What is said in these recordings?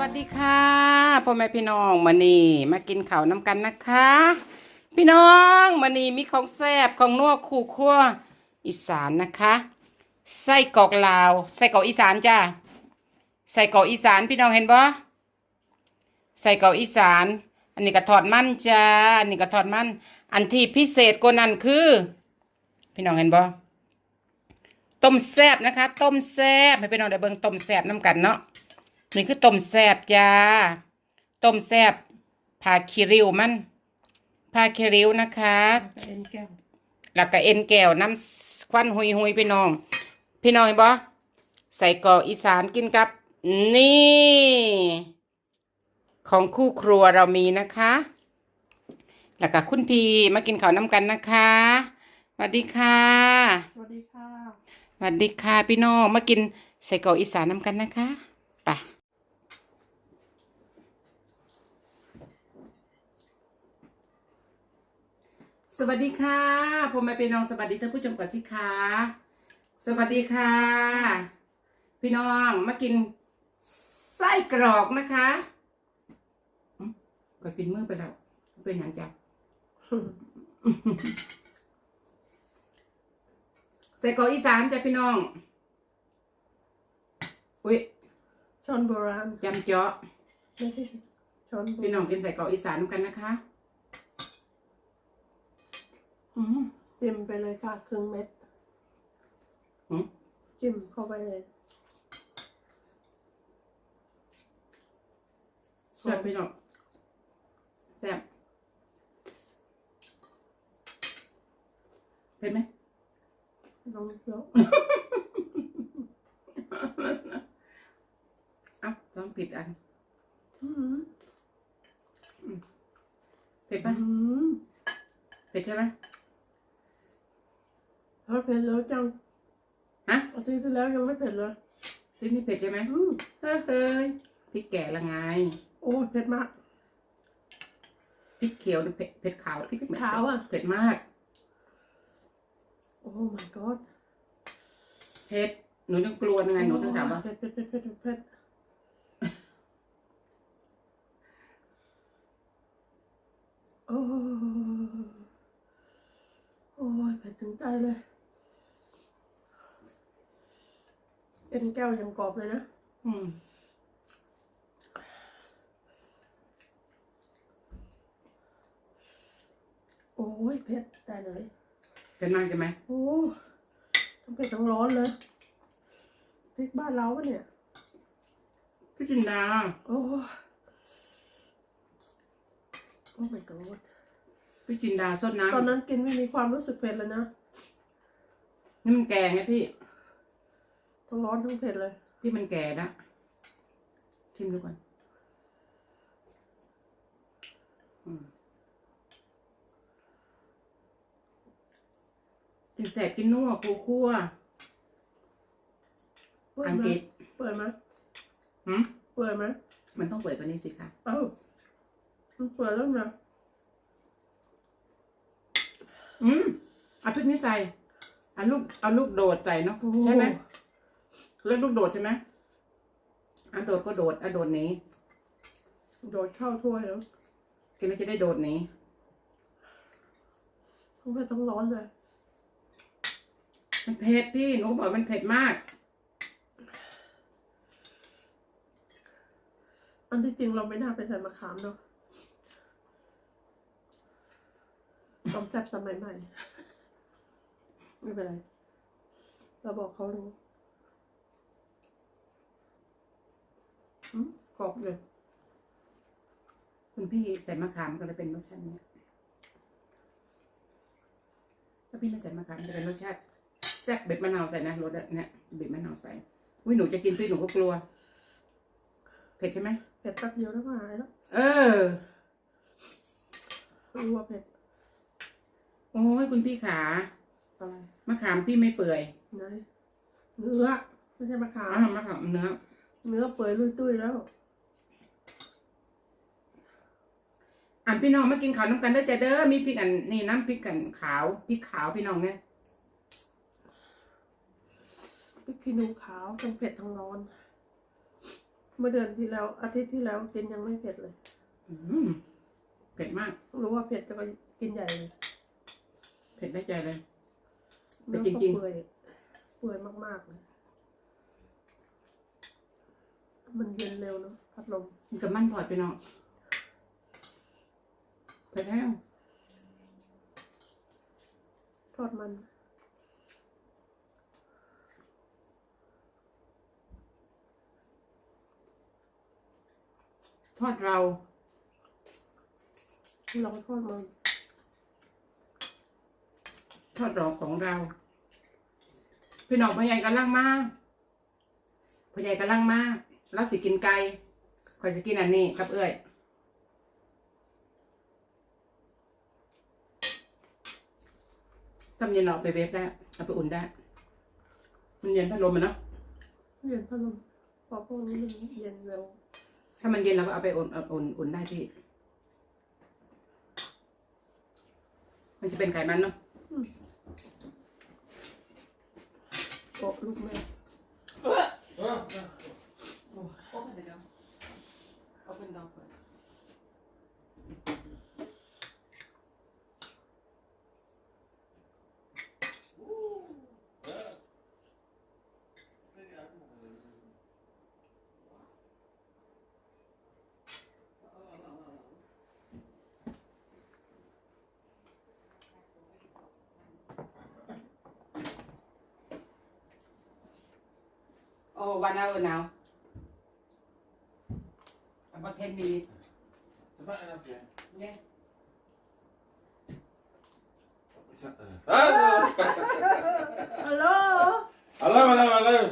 วัสดีค่ะพ่อแม่พี่น้องมานี่มากินข้าวน้ำกันนะคะ พี่น้องมานี่มีของแซบของนัวคู่ครัวอีสานนะคะไส้กรอกลาวไส้กรอกอีสานจ้าไส้กรอกอีสานพี่น้องเห็นบ่ไส้กรอกอีสาน อันนี้ก็ทอดมันจ้าอันนี้ก็ทอดมัน อันที่พิเศษกว่านั้นคือ พี่น้องเห็นบ่ต้มแซบนะคะ ต้มแซบให้พี่น้องได้เบิ่งต้มแซบน้ำกันเนาะ นี่คือต้มแซบจ้า ต้มแซบผ่าคิริวมันผ่าคิริวนะคะเอ็นแก้วแล้วก็เอ็นแก้วน้ำควันหุยหุยๆพี่น้อง พี่น้องเห็นบ่ใส่กรอกอีสานกินกับ นี่ ของคู่ครัวเรามีนะคะ แล้วก็คุณพีมากินข้าวน้ำกันนะคะสวัสดีค่ะ สวัสดีค่ะ สวัสดีค่ะพี่น้อง มากินใส่กรอกอีสานน้ำกันนะคะ ไป สวัสดีค่ะผมมาเป็นน้องสวัสดีท่านผู้ชมก่อนสิคะสวัสดีค่ะ พี่น้องมากินไส้กรอกนะคะอืมก็กินมือไปแล้วเป็นอย่างจ้ะใส่กรอกอีสานจ้ะพี่น้อง อุ้ยช้อนโบราณจำเจาะไม่ใช่ช้อนโบพี่น้ราอณงกินใส่กรอกอีสานนำกันนะคะอืม จิ้มไปเลยค่ะครึ่งเม็ดอืมจิ้มเข้าไปเลยแซ่บพี่น้องแซ่บเผ็ดไหมลองเคี้ยวเอ้าต้องผิดอันอืมเผ็ดอืปะมเผ็ดใช่ไหม ถ้าเผ็ดแล้วจังฮะอาทิตย์ที่แล้วยังไม่เผ็ดเลยที่นี่เผ็ดใช่ไหมอืมเฮ้ยเฮ้ยพริกแก่ละไงโอ้ยเผ็ดมาก พริกเขียวนี่เผ็ดเผ็ดขาวพริกพริกขาวอะ เผ็ดมากโอ้ my god เผ็ดหนูต้องกลัวยังไงหนูต้องถามว่าเผ็ดเผ็ดเผ็ดเผ็ดเผ็ดโอ้ยโอ้ยเผ็ดถึงใจเลย เอ็นแก้วยังกรอบเลยนะ อืม โอ้ยเผ็ดแต่เลยเผ็ดมากใช่ไหมโอ้ทั้งเผ็ดทั้งร้อนเลยพริกบ้านเราปะเนี่ย พี่จินดา โอ้โอ้ my god พี่จินดาสดน้ำตอนนั้นกินไม่มีความรู้สึกเผ็ดเลยนะ นี่มันแก่ไงพี่ ทั้งร้อนทั้งเผ็ดเลยพี่มันแก่ละชิมดูก่อนอืมกินแสบกินนัวคูคั่วเปิดอังไหมกฤษเปิดไหมหืมเปิดไหมมันต้องเปิดกว่านี้สิคะ เอ้ามันเปิดแล้วนะอืมเอาชุดนี้ใส่เอาลูกเอาลูกโดดใส่เนาะใช่ไหม เลือกลูกโดดใช่ไหมอันโดดก็โดดอันโดดหนี้โดดเข้าถ้วยแล้วกินแล้วจะได้โดดหนี้ทั้งเผ็ดทั้งร้อนเลย มันเผ็ดพี่หนูบอกมันเผ็ดมาก อันที่จริงเราไม่น่าไปใส่มะขามเนาะต้มแซ่บสมัยใหม่ ไม่เป็นไร เราบอกเขารู้อืม กรอบเลย คุณพี่ใส่มะขามก็เลยเป็นรสชาตินี้ถ้าพี่ไม่ใส่มะขามจะเป็นรสชาติแซ่บเบ็ดมะนาวใส่นะรสเนี่ยเบ็ดมะนาวใส่อุ้ยหนูจะกินพี่หนูก็กลัว เผ็ดใช่ไหมเผ็ดแป๊บเดียวแล้วก็หายแล้วเออรู้ว่าเผ็ดโอ้ยคุณพี่ขาอะไรมะขามพี่ไม่เปื่อยไหนเนื้อไม่ใช่มะขามอ้าวมะขามเนื้อ เนื้อเปื่อยลุยตุ้ยแล้ว อันพี่น้องมากินข้าวน้ำกันเด้อจ้ะเด้อมีพริกอันนี่น้ำพริกกันขาวพริกขาวพี่น้องเนี่ยพริกขี้หนูขาวทั้งเผ็ดทั้งร้อน เมื่อเดือนที่แล้ว อาทิตย์ที่แล้วกินยังไม่เผ็ดเลย อืมเผ็ดมาก รู้ว่าเผ็ดแต่ก็กินใหญ่เลยเผ็ดได้ใจเลยเผ็เนื้ดอจริงๆก็เปื่อยเปื่อยมากๆเลย มันเย็นเร็วเนาะพัดลมกินกับมันทอดไปเนาะเผ็ดแห้งทอดมัน ทอดเราลองทอดมันทอดเราของเรา พี่น้องพ่อใหญ่กำลังมาพ่อใหญ่กำลังมา เราสิกินไก่คอยจะกินอันนี้กับเอ้อยตำเย็นเราเอาไปเวฟได้เอาไปอุ่นได้ มันเย็นพัดลมมันเนาะเย็นพัดลมพอพวกนี้มันเย็นเร็ว ถ้ามันเย็นเราก็เอาไปอุ่นเอาอุ่นอุ่นได้พี่ มันจะเป็นไขมันเนาะโอ้ลูกแม่ Oh, one hour now. About 10 minutes. C'est pas un pied. Yeah. Ah ฮัลโหล Alors, madame, alors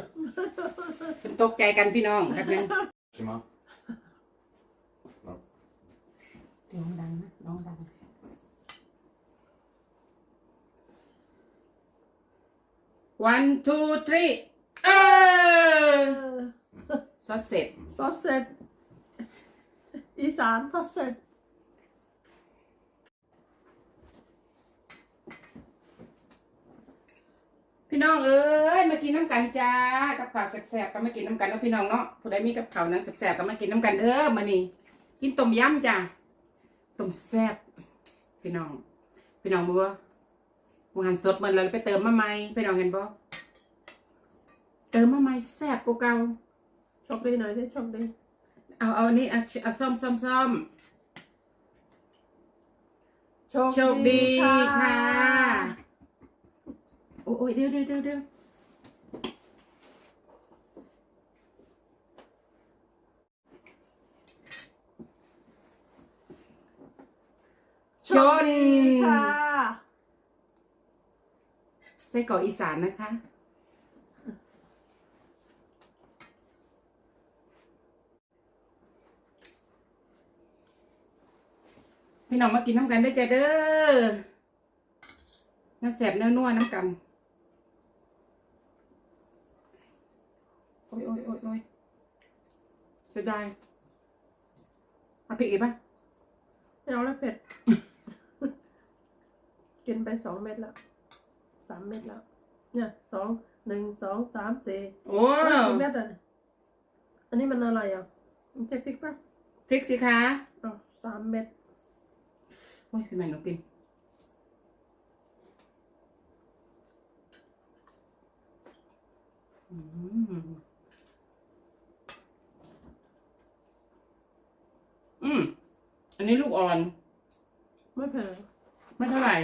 คุณตกใจกันพี่น้องแป๊บนึง C'est moi. ร้องดังนะร้องดัง one two three เออซอสเสร็จซอสเสร็จอีสานซอสเสร็จพี่น้องเอ้ยมากินน้ำกันจ้ากับข้าวแซ่บๆก็มากินน้ำกันเนาะพี่น้องเนาะผู้ใดมีกับข้าวนั้นแซ่บๆก็มากินน้ำกันเด้อมานี่กินต้มยำจ้าต้มแซ่บพี่น้อง พี่น้องบัวหวานสดเหมือนเราไปเติมมาใหม่พี่น้องเห็นบ่ เติมมาใหม่แซ่บกว่าเก่าโชคดีหน่อยที่โชคดีเอาเอาอันนี้เอาเอาซ่อมซ่อมซ่อมโชคโชคดีค่ะโอ้ยเดี๋ยวเดี๋ยวเดี๋ยวเดี๋ยวชนค่ะไส้กรอกอีสานนะคะ พี่น้องมากินน้ำกันได้อจ้ะเด้อน้ำแสบเนื้อนัวน้ำกันโอ้ยโอ้ยโอ้ยโอ้ยเสียดายเอาพริกอีกปะไม่เอาแล้วเผ็ด กินไปสองเม็ดแล้วสามเม็ดแล้ว เนี่ยสองหนึ่งสองสามสี่โอ้เฮ้ยกี่เม็ดอะเนี่ยอันนี้มันอะไรอะมันใช่พริกปะพริกสิคะอ๋อสามเม็ด โอ้ยพี่แม่หนูกินอืมอืม อันนี้ลูกอ่อน ไม่เผ็ดไม่เท่าไหร่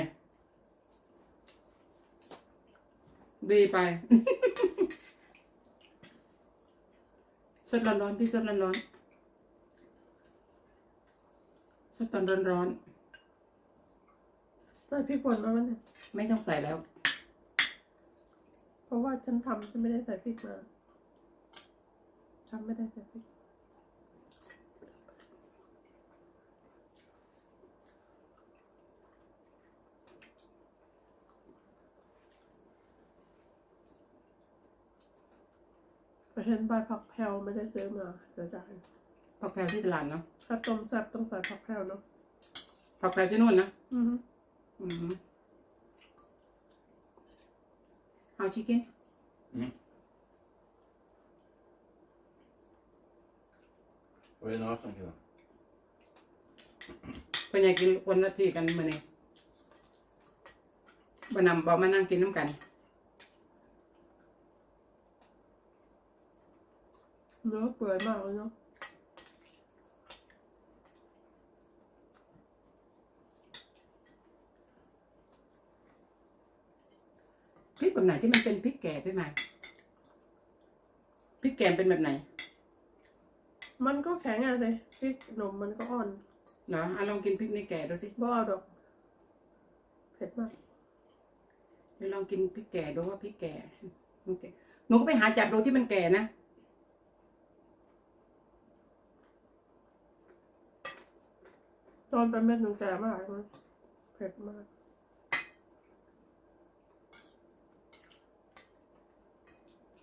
ดีไป สดร้อนๆพี่สดร้อนๆสดตอนร้อน ใส่พริกป่นมามันเนี่ยๆไม่ต้องใส่แล้ว เพราะว่าฉันทำฉันไม่ได้ใส่พริกมาทำไม่ได้ใส่พริกเพราะฉะนันใบผักแพรวไม่ได้ซื้อมาเสียดายผักแพรวที่ตลาดเนาะถ้าต้มแซ่บต้องใส่ผักแพรวเนาะผักแพรวที่นู่นนะ อือฮึอื ม How chicken? Mm. Vad är det några som kan? เป็นไงกินคนละทีกันมื้อนี้บ่นำบ่มานั่งกินน้ำกันเนื้อเปื่อยมากเลยเนาะ พริกแบบไหนที่มันเป็นพริกแก่พี่มาพริกแกงเป็นแบบไหน มันก็แข็งอะสิพริกหนมมันก็อ่อนเหรออะลองกินพริกนี่แก่ดูสิบ่เอาดอกเผ็ดมากเดี๋ยวลองกินพริกแก่ดูว่าพริกแก่มันแก่หนูก็ไปหาจับดูที่มันแก่นะตอนเป็นเม็ดหนึ่งแก่มากเลยเผ็ดมาก อืม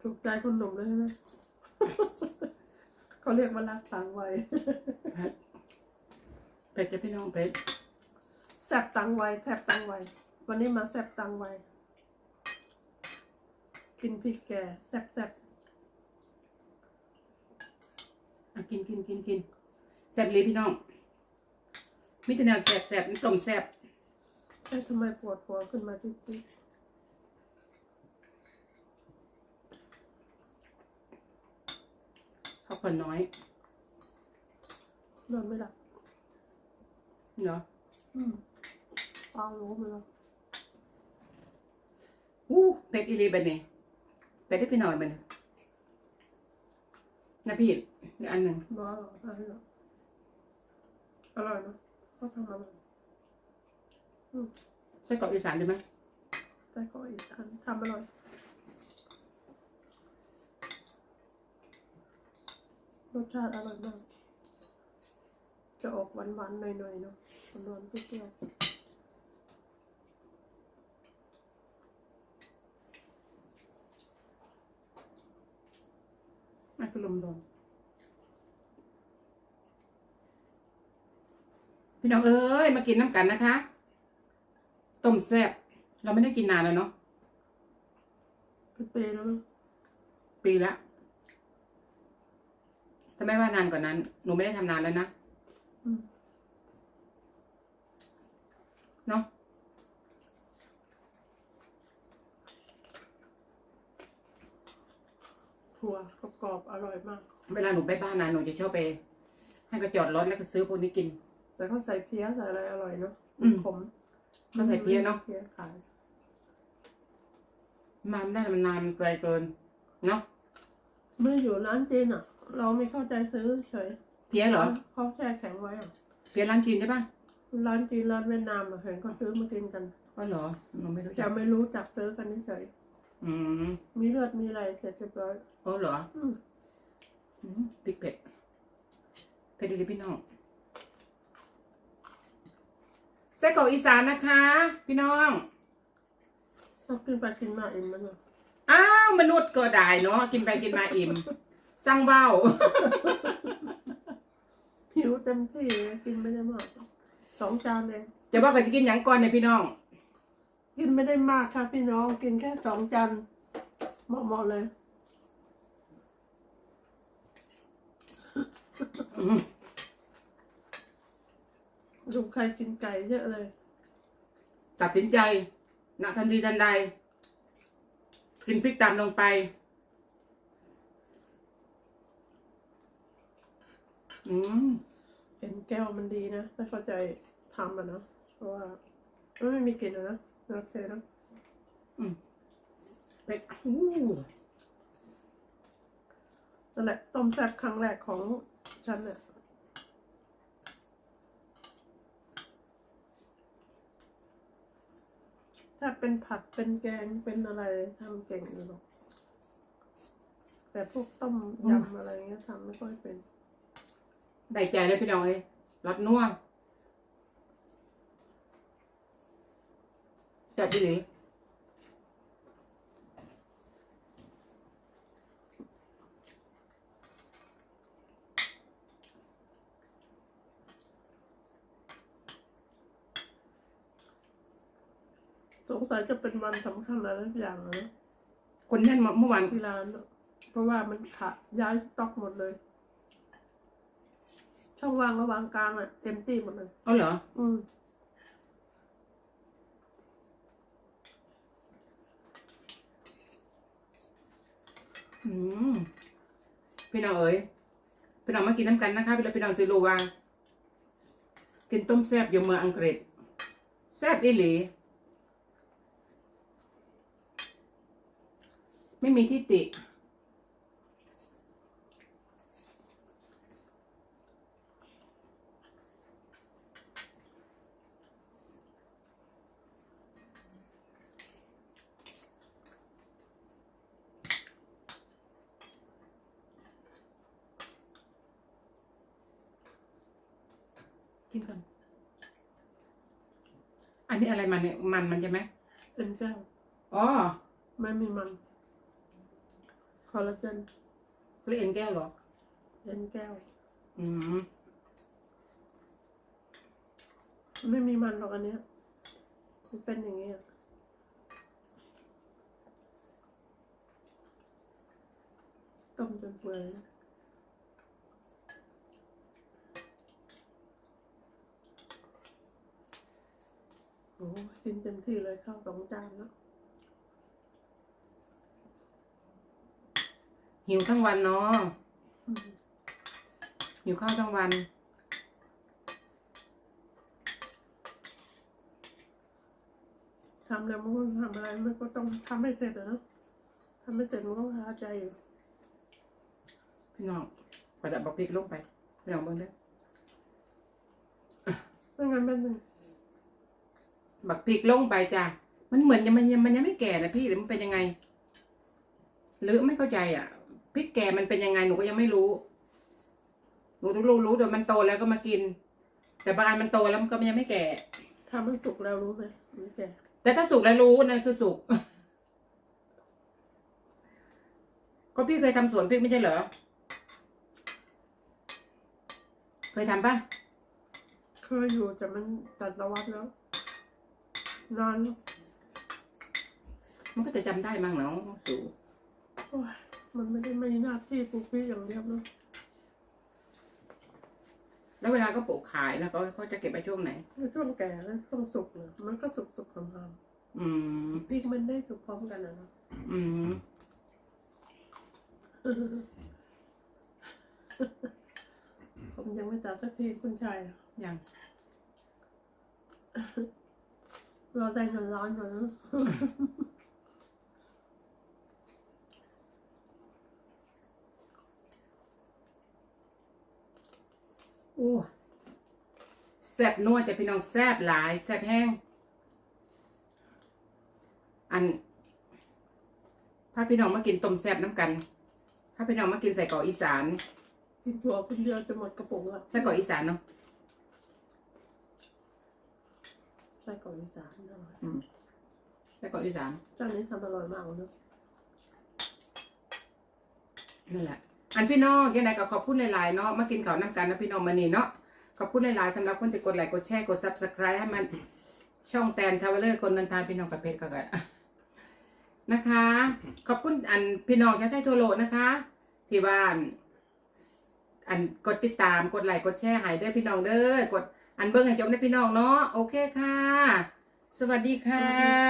ถูกใจคนหนุ่มเลยใช่ไหมเขาเรียกว่ารักต่างวัยเผ็ดเผ็ดจะพี่น้องเผ็ดแซบตังไวแทบตังไววันนี้มาแซบตังไวกินพริกแกแซบแซบอะกินกินกินกินแซ่บเลยพี่น้องมิตรแนวแซ่บแซ่บนี่ต้มแซ่บ เอ้ยทำไมปวดหัวขึ้นมาจิ๊ดพักผ่อนน้อยๆนอนไม่หลับเนาะอืมเปล่ารู้มาแล้วอู้เผ็ดอีหลีบัดนี้เผ็ดได้พี่น้อยบัดนี้นะพี่อีกอันหนึ่ง บ้าหรออะไรหรออร่อยเนอะเขาทำมาแบบ ใส่กรอกอีสานได้ไหมแต่ก็อีกอันทำอร่อยรสชาติอร่อยมาก จะออกหวานๆหน่อยๆเนาะหวานๆเปรี้ยวอันก็ลมโดนพี่น้องเอ้ย มากินน้ำกันนะคะ ต้มแซ่บเราไม่ได้กินนานแล้วเนาะๆเป็นปีแล้วมั้งปีละถ้าไม่ว่านานกว่านั้น หนูไม่ได้ทำนานแล้วนะอืมเนาะถั่วกรอบๆอร่อยมาก เวลาหนูไปบ้านนะหนูจะชอบไป ให้ก็จอดรถแล้วก็ซื้อพวกนี้กิน แต่เขาใส่เพี้ยใส่อะไรอร่อยเนาะอืม ขม เขาใส่เพี้ยเนอะเพี้ยขายมาไม่ได้มันนานมันไกลเกิน เนาะไม่ได้อยู่ร้านจีนอะ เราไม่เข้าใจซื้อเฉยเพี้ยเหรอเขาแช่แข็งไว้อะเพี้ยร้านจีนใช่ปะร้านจีนร้านเวียดนามอะเห็นเขาซื้อมากินกันก็เหรอหนูไม่รู้จัจะกไม่รู้จักซื้อกันเฉยอืมมีเลือดมีอะไรเสร็จเรียบร้อยก็เหรออืมอืมพริกเผ็ดเผ็ดดีเลยพี่น้องไส้กรอกอีสานนะคะ พี่น้องชอบกินไปกินมาเองมันอะอ้าวมนุษย์ก็ได้เนาะกินไปกินมาอิ่มสร้างเบ้า หิวเต็มที่กินไม่ได้มากสองจานเองจะว่าไปจะกินหยังก่อนเนี่ยพี่น้อง กินไม่ได้มากค่ะพี่น้องกินแค่สองจานเหมาะๆเลย อืม ดูใครกินไก่เยอะเลย ตัดสินใจณทันทีทันใด กินพริกตามลงไป อืมเห็นแก้วมันดีนะถ้าเข้าใจทำอะเนอะเพราะว่ามันไม่มีกลิ่นอะนะโอเคนะเป็ดอู้นั่นแหละต้มแซ่บครั้งแรกของฉันเนี่ย ถ้าเป็นผัดเป็นแกงเป็นอะไรทำเก่งอยู่หรอก แต่พวกต้มยำอะไรเงี้ยทำไม่ค่อยเป็น ได้ใจเลยพี่น้องเอ้ยรสนัวจัดดีหรือ งสัยจะเป็นวันสำคัญอะไรสักอย่างอะนะคนแน่นมาเมื่อวานที่ร้านอะเพราะว่ามันขะย้ายสต็อกหมดเลย ช่องว่างระหว่างกลางอะเต็มที่หมดเลย เอาเหรอ อืมอืมพี่น้องเอ๋ยพี่น้องมากินน้ำกันนะคะพี่น้องพี่น้องจะรู้ว่ากินต้มแซ่บอยู่เมืองอังกฤษแซ่บอีหลี ไม่มีที่ติ กินก่อน อันนี้อะไรมันเนี่ยมันมันใช่ไหมเอ็นแก้วอ๋อ ไม่มีมัน คอลลาเจนเรียกเอ็นแก้วเหรอ เอ็นแก้ว อืมไม่มีมันหรอกอันเนี้ยมันเป็นอย่างนี้อะต้มจนเปื่อยนะโอ้กินเต็มที่เลยข้าวสองจานแล้ว หิวทั้งวันเนาะอืมหิวข้าวทั้งวัน ทำแล้วมันก็ทำอะไรมันก็ต้องทำให้เสร็จอะเนอะทำไม่เสร็จมันก็คาใจอยู่พี่น้องกระดับบักพริกลงไปพี่น้องเบิ่งเด้อไม่งั้นเป็นหนึ่งบักพริกลงไปจ้ะมันเหมือนยังมันยังมันยังไม่แก่นะพี่หรือมันเป็นยังไงหรือไม่เข้าใจอะ พริกแก่มันเป็นยังไงหนูก็ยังไม่รู้ หนูรู้รู้เดี๋ยวมันโตแล้วก็มากิน แต่บางอันมันโตแล้วมันก็ยังไม่แก่ทำมันสุกแล้วรู้ไหมมันแก่แต่ถ้าสุกแล้วรู้นั่นคือสุกก็พี่เคยทำสวนพริกไม่ใช่เหรอ เคยทำปะเคยอยู่แต่มันตัดตะวัดแล้วนานแล้วมันก็จะจำได้มั้งเนาะสูโอ้ย มันไม่ได้มีหน้าที่ปลูกพี่อย่างเดียวนะแล้วเวลาก็ปลูกขายแล้วเขาเขาจะเก็บไปช่วงไหน ช่วงแก่แล้วช่วงสุกเนี่ยมันก็สุกสุกๆทำอืมๆพริกมันได้สุกพร้อมกันนะเนอะอืมผมยังไม่ตัดสักทีคุณชายอะยังเราได้เงินล้านก่อนนะ อู้แซบนัวจะพี่น้องแซบหลายแซบแห้ง อันพาพี่น้องมากินต้มแซบน้ำกันพาพี่น้องมากินใส่กรอกอีสานกินถั่วคนเดียวจะหมดกระปุกละใส่กรอกอีสานเนาะใส่กรอกอีสานอร่อยใส่กรอกอีสานเจ้านี้ทำอร่อยมากเลยนะนั่นแหละ อันพี่น้องยังไงก็ขอบคุณหลายๆเนาะมากินข้าวน้ำกันนะพี่น้องมานี่เนาะขอบคุณหลายๆสำหรับคนที่กดไลค์กดแชร์กดซับสไครต์ให้มันช่องแตนทาวเวลอร์คนนันทานพี่น้องกับเพชรก็กันนะคะ ขอบคุณอันพี่น้องที่ได้ทั่วโลกนะคะ ที่บ้าน อันกดติดตามกดไลค์กดแชร์ให้เด้อพี่น้องเด้อกดอันเบิ้งให้จบนะพี่น้องเนาะโอเคค่ะ สวัสดีค่ะ